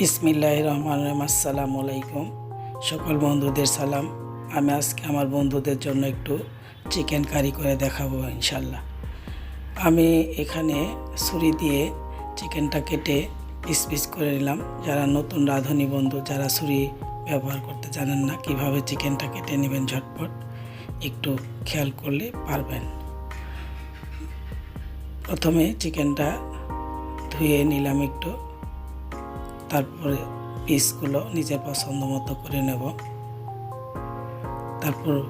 বিসমিল্লাহ রহমান রহিম, আসসালামু আলাইকুম। সকল বন্ধুদের সালাম। আমি আজকে আমার বন্ধুদের জন্য একটু চিকেন কারি করে দেখাবো ইনশাল্লাহ আমি এখানে ছুরি দিয়ে চিকেনটা কেটে পিস করে নিলাম। যারা নতুন রাঁধুনি বন্ধু, যারা ছুরি ব্যবহার করতে জানেন না কীভাবে চিকেনটা কেটে নেবেন ঝটপট, একটু খেয়াল করলে পারবেন। প্রথমে চিকেনটা ধুয়ে নিলাম একটু। তারপরে পিসগুলো নিজের পছন্দ মতো করে নেব। তারপর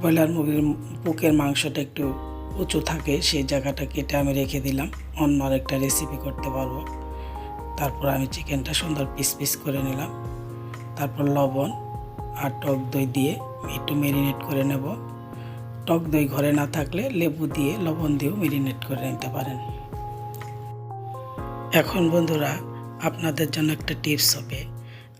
ব্রয়লার মুরগির বুকের মাংসটা একটু উঁচু থাকে, সেই জায়গাটা কেটে আমি রেখে দিলাম। অন্য আরেকটা রেসিপি করতে পারব। তারপর আমি চিকেনটা সুন্দর পিস পিস করে নিলাম। তারপর লবণ আর টক দই দিয়ে একটু মেরিনেট করে নেব। টক দই ঘরে না থাকলে লেবু দিয়ে লবণ দিয়েও মেরিনেট করে নিতে পারেন। এখন বন্ধুরা আপনাদের জন্য একটা টিপস হবে।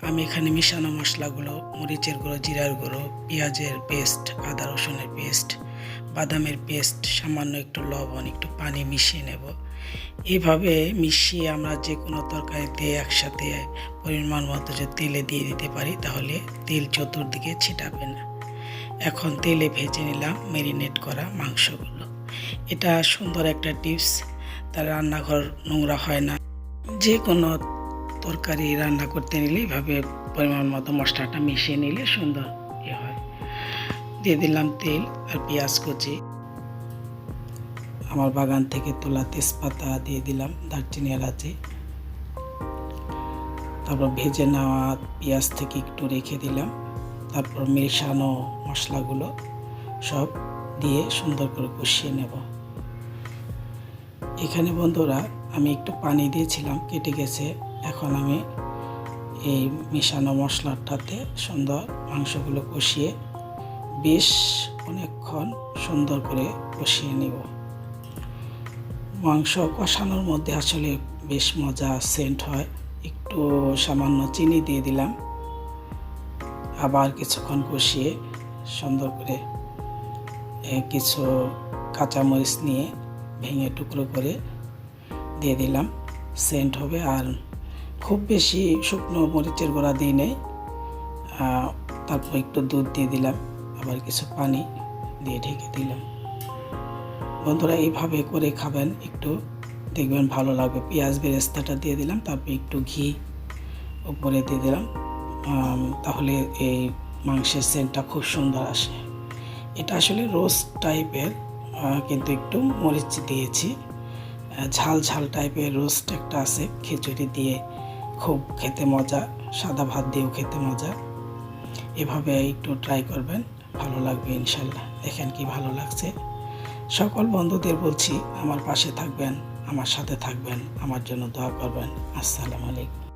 আমি এখানে মিশানো মশলাগুলো, মরিচের গুঁড়ো, জিরার গুঁড়ো, পেঁয়াজের পেস্ট আদা রসুনের পেস্ট বাদামের পেস্ট সামান্য একটু লবণ, একটু পানি মিশিয়ে নেব। এইভাবে মিশিয়ে আমরা যে কোনো তরকারিতে একসাথে পরিমাণ মতো যদি তেলে দিয়ে দিতে পারি, তাহলে তেল চতুর্দিকে ছিটাবে না। এখন তেলে ভেজে নিলাম মেরিনেট করা মাংসগুলো। এটা সুন্দর একটা টিপস তার রান্নাঘর নোংরা হয় না। যে কোনো তরকারি রান্না করতে নিলে এইভাবে পরিমাণ মতো মশলাটা মিশিয়ে নিলে সুন্দর ইয়ে হয়। দিয়ে দিলাম তেল আর পেঁয়াজ কুচি। আমার বাগান থেকে তোলা তেজপাতা দিয়ে দিলাম দারচিনি এলাচি। তারপর ভেজে নেওয়া পেঁয়াজ থেকে একটু রেখে দিলাম। তারপর মেশানো মশলাগুলো সব দিয়ে সুন্দর করে কষিয়ে নেব। এখানে বন্ধুরা আমি একটু পানি দিয়েছিলাম, কেটে গেছে। এখন আমি এই মেশানো মশলাটাতে সুন্দর মাংসগুলো কষিয়ে বেশ অনেকক্ষণ সুন্দর করে কষিয়ে নেব। মাংস কষানোর মধ্যে আসলে বেশ মজা, সেন্ট হয়। একটু সামান্য চিনি দিয়ে দিলাম। আবার কিছুক্ষণ কষিয়ে সুন্দর করে কিছু কাঁচামরিচ নিয়ে ভেঙে টুকরো করে দিয়ে দিলাম, সেন্ট হবে আর খুব বেশি শুকনো মরিচের গোড়া দিই নেই। তারপর একটু দুধ দিয়ে দিলাম, আবার কিছু পানি দিয়ে ঢেকে দিলাম। বন্ধুরা, এইভাবে করে খাবেন, একটু দেখবেন ভালো লাগবে। পেঁয়াজ বেরেস্তাটা দিয়ে দিলাম, তারপর একটু ঘি উপরে দিয়ে দিলাম। তাহলে এই মাংসের সেন্টটা খুব সুন্দর আসে। এটা আসলে রোস্ট টাইপের কিন্তু একটু মরিচ দিয়েছি। ঝাল ঝাল টাইপের রোস্ট একটা আছে, খিচুড়ি দিয়ে খুব খেতে মজা, সাদা ভাত দিয়েও খেতে মজা। এভাবে একটু ট্রাই করবেন, ভালো লাগবে ইনশাল্লাহ। দেখেন কি ভালো লাগছে। সকল বন্ধুদের বলছি, আমার পাশে থাকবেন, আমার সাথে থাকবেন, আমার জন্য দোয়া করবেন। আসসালামু আলাইকুম।